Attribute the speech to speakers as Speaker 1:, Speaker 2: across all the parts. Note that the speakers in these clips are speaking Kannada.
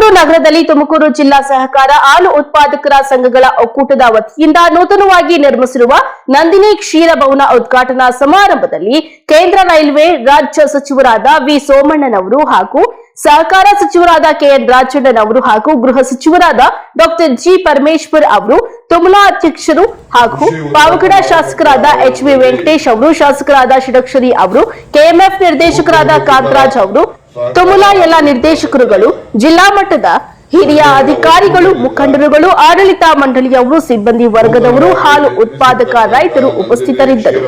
Speaker 1: ನಗರದಲ್ಲಿ ತುಮಕೂರು ಜಿಲ್ಲಾ ಸಹಕಾರ ಹಾಲು ಉತ್ಪಾದಕರ ಸಂಘಗಳ ಒಕ್ಕೂಟದ ವತಿಯಿಂದ ನೂತನವಾಗಿ ನಿರ್ಮಿಸಿರುವ ನಂದಿನಿ ಕ್ಷೀರ ಭವನ ಉದ್ಘಾಟನಾ ಸಮಾರಂಭದಲ್ಲಿ ಕೇಂದ್ರ ರೈಲ್ವೆ ರಾಜ್ಯ ಸಚಿವರಾದ ವಿ ಸೋಮಣ್ಣನವರು ಹಾಗೂ ಸಹಕಾರ ಸಚಿವರಾದ ಕೆಎನ್ ರಾಜಣ್ಣನವರು ಹಾಗೂ ಗೃಹ ಸಚಿವರಾದ ಡಾಕ್ಟರ್ ಜಿ ಪರಮೇಶ್ವರ್ ಅವರು, ತುಮಲಾ ಅಧ್ಯಕ್ಷರು ಹಾಗೂ ಪಾವಗಡ ಶಾಸಕರಾದ ಎಚ್ ವಿ ವೆಂಕಟೇಶ್ ಅವರು, ಶಾಸಕರಾದ ಷಡಕ್ಷರಿ ಅವರು, ಕೆಎಂಎಫ್ ನಿರ್ದೇಶಕರಾದ ಕಾಂತರಾಜ್ ಅವರು ತುಮುಲಾ ಎಲ್ಲ ನಿರ್ದೇಶಕರುಗಳು, ಜಿಲ್ಲಾ ಮಟ್ಟದ ಹಿರಿಯ ಅಧಿಕಾರಿಗಳು, ಮುಖಂಡರುಗಳು, ಆಡಳಿತ ಮಂಡಳಿಯವರು ಸಿಬ್ಬಂದಿ ವರ್ಗದವರು, ಹಾಲು ಉತ್ಪಾದಕ ರೈತರು ಉಪಸ್ಥಿತರಿದ್ದರು.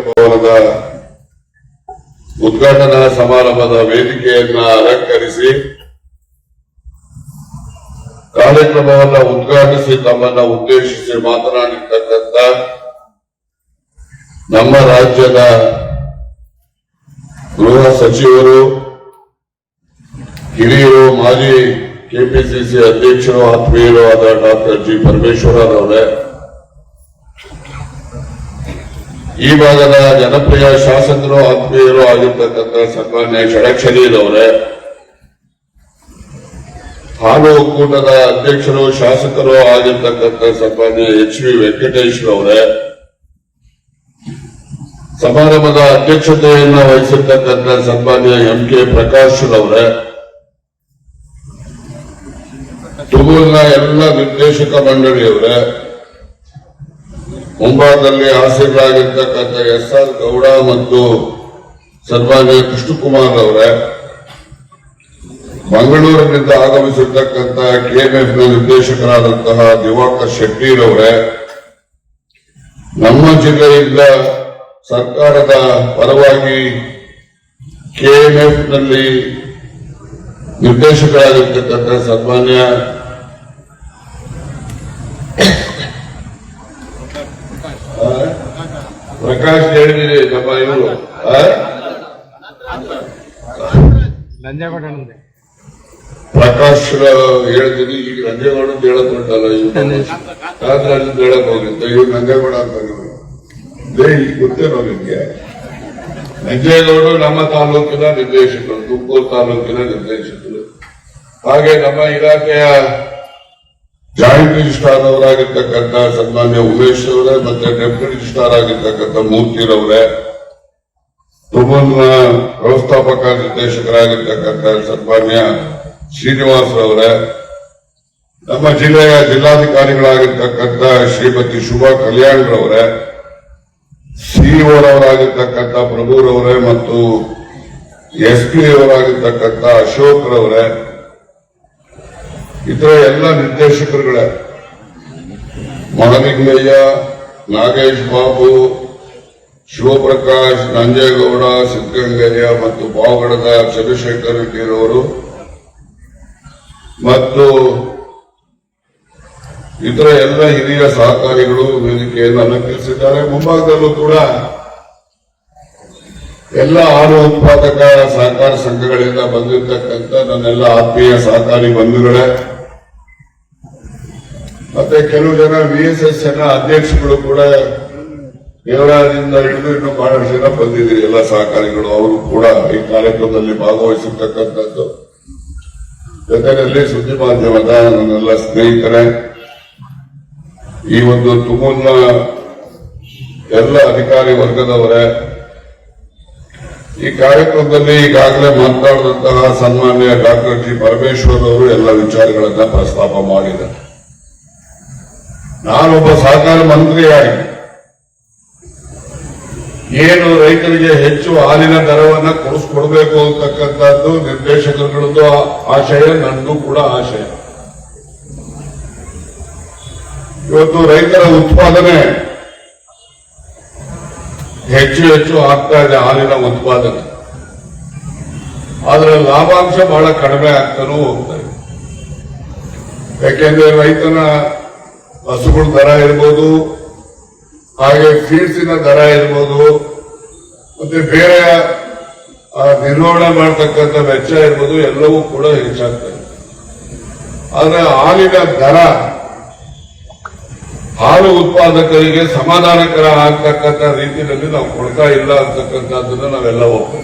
Speaker 2: ಉದ್ಘಾಟನಾ ಸಮಾರಂಭದ ವೇದಿಕೆಯನ್ನ ಅಲಂಕರಿಸಿ ಕಾರ್ಯಕ್ರಮವನ್ನು ಉದ್ಘಾಟಿಸಿ ತಮ್ಮನ್ನ ಉದ್ದೇಶಿಸಿ ಮಾತನಾಡಿರ್ತಕ್ಕಂಥ ನಮ್ಮ ರಾಜ್ಯದ ಗೃಹ ಸಚಿವರು ಹಿರಿಯರು, ಮಾಜಿ ಕೆಪಿಸಿಸಿ ಅಧ್ಯಕ್ಷರು, ಆತ್ಮೀಯರು ಆದ ಡಾಕ್ಟರ್ ಜಿ. ಪರಮೇಶ್ವರರವರೇ ಈ ಭಾಗದ ಜನಪ್ರಿಯ ಶಾಸಕರು, ಆತ್ಮೀಯರು ಆಗಿರ್ತಕ್ಕಂಥ ಸನ್ಮಾನ್ಯ ಷಡಕ್ಷರಿರವರೇ ಹಾಲು ಒಕ್ಕೂಟದ ಅಧ್ಯಕ್ಷರು, ಶಾಸಕರು ಆಗಿರ್ತಕ್ಕಂಥ ಸನ್ಮಾನ್ಯ ಎಚ್ ವಿ ವೆಂಕಟೇಶ್ ರವರೇ ಸಮಾರಂಭದ ಅಧ್ಯಕ್ಷತೆಯನ್ನು ವಹಿಸಿರ್ತಕ್ಕಂಥ ಸನ್ಮಾನ್ಯ ಎಂ ಕೆ ಪ್ರಕಾಶ್ ರವರೇ ತುಮೂರಿನ ಎಲ್ಲ ನಿರ್ದೇಶಕ ಮಂಡಳಿಯವರೇ ಮುಂಭಾಗದಲ್ಲಿ ಆಸೀನರಾಗಿರ್ತಕ್ಕಂಥ ಎಸ್ ಆರ್ ಗೌಡ ಮತ್ತು ಸನ್ಮಾನ್ಯ ಕೃಷ್ಣಕುಮಾರ್ ಅವರೇ, ಮಂಗಳೂರಿನಿಂದ ಆಗಮಿಸಿರ್ತಕ್ಕಂಥ ಕೆಎಂಎಫ್ನ ನಿರ್ದೇಶಕರಾದಂತಹ ದಿವಾಕರ್ ಶೆಟ್ಟಿರವರೇ ನಮ್ಮ ಜಿಲ್ಲೆಯಿಂದ ಸರ್ಕಾರದ ಪರವಾಗಿ ಕೆಎಂಎಫ್ನಲ್ಲಿ ನಿರ್ದೇಶಕರಾಗಿರ್ತಕ್ಕಂಥ ಸನ್ಮಾನ್ಯ ಪ್ರಕಾಶ್ ಹೇಳಿದಿರಿ ನಮ್ಮ ಇವರು. ಪ್ರಕಾಶ್ ಹೇಳ್ತೀನಿ ಈಗ ನಂಜೇಗೌಡ ಅಂತ ಹೇಳಕ್ ಹೊಂಟಲ್ಲ ಇವ್ರು. ಅಲ್ಲಿ ಹೇಳಕ್ ಹೋಗಿದ್ದ ಇವ್ರು ನಂಜೇಗೌಡ ಅಂತ ಈಗ ಗೊತ್ತೇನೋ ನಿಮ್ಗೆ ನಂಜೇಗೌಡ ನಮ್ಮ ತಾಲೂಕಿನ ನಿರ್ದೇಶಕರು ತುಮಕೂರು ತಾಲೂಕಿನ ನಿರ್ದೇಶಕರು. ಹಾಗೆ ನಮ್ಮ ಇಲಾಖೆಯ ಜಾಯಿಂಟ್ ಸ್ಟಾರ್ ಅವರಾಗಿರ್ತಕ್ಕಂಥ ಸನ್ಮಾನ್ಯ ಉಮೇಶ್ ಅವರೇ, ಮತ್ತೆ ಡೆಪ್ಯೂಟಿ ಸ್ಟಾರ್ ಆಗಿರ್ತಕ್ಕಂಥ ಮೂರ್ತಿರವರೇ ತುಮೂರಿನ ವ್ಯವಸ್ಥಾಪಕ ನಿರ್ದೇಶಕರಾಗಿರ್ತಕ್ಕಂಥ ಸನ್ಮಾನ್ಯ ಶ್ರೀನಿವಾಸ್ ರವರೇ, ನಮ್ಮ ಜಿಲ್ಲೆಯ ಜಿಲ್ಲಾಧಿಕಾರಿಗಳಾಗಿರ್ತಕ್ಕಂಥ ಶ್ರೀಮತಿ ಶುಭಾ ಕಲ್ಯಾಣ್ ರವರೇ ಸಿಇಒರವರಾಗಿರ್ತಕ್ಕಂಥ ಪ್ರಭುರವರೇ ಮತ್ತು ಎಸ್ ಪಿ ಅವರಾಗಿರ್ತಕ್ಕಂಥ ಅಶೋಕ್ ರವರೇ, ಇತರ ಎಲ್ಲ ನಿರ್ದೇಶಕರುಗಳೇ. ಮಹಲಿಂಗಯ್ಯ ನಾಗೇಶ್ ಬಾಬು, ಶಿವಪ್ರಕಾಶ್, ನಂಜೇಗೌಡ ಸಿದ್ದಗಂಗಯ್ಯ ಮತ್ತು ಪಾವಗಡದ ಚಂದ್ರಶೇಖರ್ ರೆಡ್ಡಿರವರು ಮತ್ತು ಇತರ ಎಲ್ಲ ಹಿರಿಯ ಸಹಕಾರಿಗಳು ವೇದಿಕೆಯನ್ನು ಅಲಂಕರಿಸಿದ್ದಾರೆ. ಮುಂಭಾಗದಲ್ಲೂ ಕೂಡ ಎಲ್ಲ ಹಾಲು ಉತ್ಪಾದಕ ಸಹಕಾರ ಸಂಘಗಳಿಂದ ಬಂದಿರತಕ್ಕಂಥ ನನ್ನೆಲ್ಲ ಆತ್ಮೀಯ ಸಹಕಾರಿ ಬಂಧುಗಳೇ ಮತ್ತೆ ಕೆಲವು ಜನ ವಿಎಸ್ಎಸ್ ಎನ್ನ ಅಧ್ಯಕ್ಷಗಳು ಕೂಡ ದೇವರಾಜದಿಂದ ಹಿಡಿದು ಇನ್ನು ಬಹಳಷ್ಟು ಜನ ಬಂದಿದ್ದೀರಿ, ಎಲ್ಲ ಸಹಕಾರಿಗಳು. ಅವರು ಕೂಡ ಈ ಕಾರ್ಯಕ್ರಮದಲ್ಲಿ ಭಾಗವಹಿಸಿರ್ತಕ್ಕಂಥದ್ದು. ಜೊತೆಯಲ್ಲಿ ಸುದ್ದಿ ಮಾಧ್ಯಮದ ನನ್ನೆಲ್ಲ ಸ್ನೇಹಿತರೆ, ಈ ಒಂದು ತುಮೂಲ್ನ ಎಲ್ಲ ಅಧಿಕಾರಿ ವರ್ಗದವರೇ, ಈ ಕಾರ್ಯಕ್ರಮದಲ್ಲಿ ಈಗಾಗಲೇ ಮಾತನಾಡಿದಂತಹ ಸನ್ಮಾನ್ಯ ಡಾಕ್ಟರ್ ಜಿ. ಪರಮೇಶ್ವರ್ ಅವರು ಎಲ್ಲ ವಿಚಾರಗಳನ್ನ ಪ್ರಸ್ತಾಪ ಮಾಡಿದ್ದಾರೆ. ನಾನೊಬ್ಬ ಸಹಕಾರ ಮಂತ್ರಿಯಾಗಿ ಏನು ರೈತರಿಗೆ ಹೆಚ್ಚು ಹಾಲಿನ ದರವನ್ನ ಕೊಡಿಸ್ಕೊಡ್ಬೇಕು ಅಂತಕ್ಕಂಥದ್ದು ನಿರ್ದೇಶಕರುಗಳದ್ದು ಆಶಯ, ನನ್ನ ಕೂಡ ಆಶಯ. ಇವತ್ತು ರೈತರ ಉತ್ಪಾದನೆ ಹೆಚ್ಚು ಹೆಚ್ಚು ಆಗ್ತಾ ಇದೆ ಹಾಲಿನ ಉತ್ಪಾದನೆ. ಆದ್ರೆ ಲಾಭಾಂಶ ಬಹಳ ಕಡಿಮೆ ಆಗ್ತಾನೂ ಹೋಗ್ತಾ ಇದೆ. ಯಾಕೆಂದ್ರೆ ರೈತನ ಹಸುಗಳ ದರ ಇರ್ಬೋದು, ಹಾಗೆ ಫೀಡ್ಸಿನ ದರ ಇರ್ಬೋದು, ಮತ್ತೆ ಬೇರೆ ನಿರ್ವಹಣೆ ಮಾಡತಕ್ಕಂಥ ವೆಚ್ಚ ಇರ್ಬೋದು, ಎಲ್ಲವೂ ಕೂಡ ಹೆಚ್ಚಾಗ್ತದೆ. ಆದ್ರೆ ಹಾಲಿನ ದರ, ಹಾಲು ಉತ್ಪಾದಕರಿಗೆ ಸಮಾಧಾನಕರ ಆಗ್ತಕ್ಕಂಥ ರೀತಿಯಲ್ಲಿ ನಾವು ಕೊಡ್ತಾ ಇಲ್ಲ ಅಂತಕ್ಕಂಥದ್ದನ್ನ ನಾವೆಲ್ಲ ಒಪ್ಪ